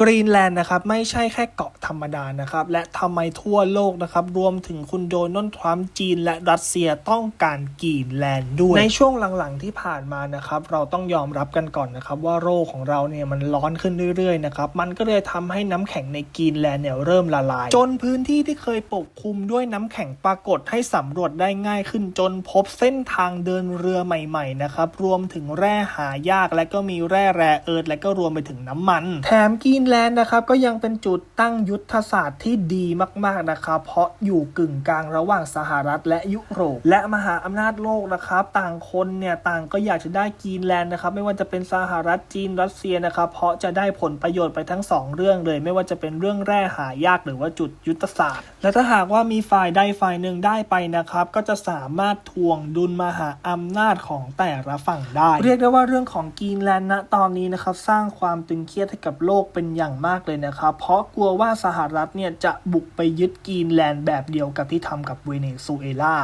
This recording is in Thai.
กรีนแลนด์นะครับไม่ใช่แค่เกาะธรรมดานะครับและทำไมทั่วโลกนะครับรวมถึงคุณโดนัลด์ทรัมป์จีน และรัสเซียต้องการกรีนแลนด์ด้วย ในช่วงหลังๆที่ผ่านมานะครับเราต้องยอมรับกันก่อนนะครับว่าโลกของเราเนี่ยมันร้อนขึ้นเรื่อยๆนะครับมันก็เลยทำให้น้ำแข็งในกรีนแลนด์เนี่ยเริ่มละลาย จนพื้นที่ที่เคยปกคลุมด้วยน้ำแข็งปรากฏให้สำรวจได้ง่ายขึ้นจนพบเส้นทางเดินเรือใหม่ๆนะครับรวมถึงแร่หายากและก็มีแร่แร่เอิร์ธและก็รวมไปถึงน้ำมัน แถมกรีนแลนด์นะครับก็ยังเป็นจุดตั้งยุทธศาสตร์ที่ดีมากๆนะครับ เพราะอยู่กึ่งกลางระหว่างสหรัฐและยุโรป และมหาอำนาจโลกนะครับ ต่างคนเนี่ยต่างก็อยากจะได้กรีนแลนด์นะครับ ไม่ว่าจะเป็นสหรัฐจีนรัสเซียนะครับ เพราะจะได้ผลประโยชน์ไปทั้งสองเรื่องเลย ไม่ว่าจะเป็นเรื่องแร่หายากหรือว่าจุดยุทธศาสตร์ และถ้าหากว่ามีฝ่ายใดฝ่ายหนึ่งได้ไปนะครับ ก็จะสามารถทวงดุลมหาอำนาจของแต่ละฝั่งได้ เรียกได้ว่าเรื่องของกรีนแลนด์ณตอนนี้นะครับสร้างความตึงเครียดให้กับโลกเป็นอย่างมากเลยนะครับ เพราะกลัวว่าสหรัฐเนี่ยจะบุกไปยึดกรีนแลนด์แบบเดียวกับที่ทำกับเวเนซุเอลา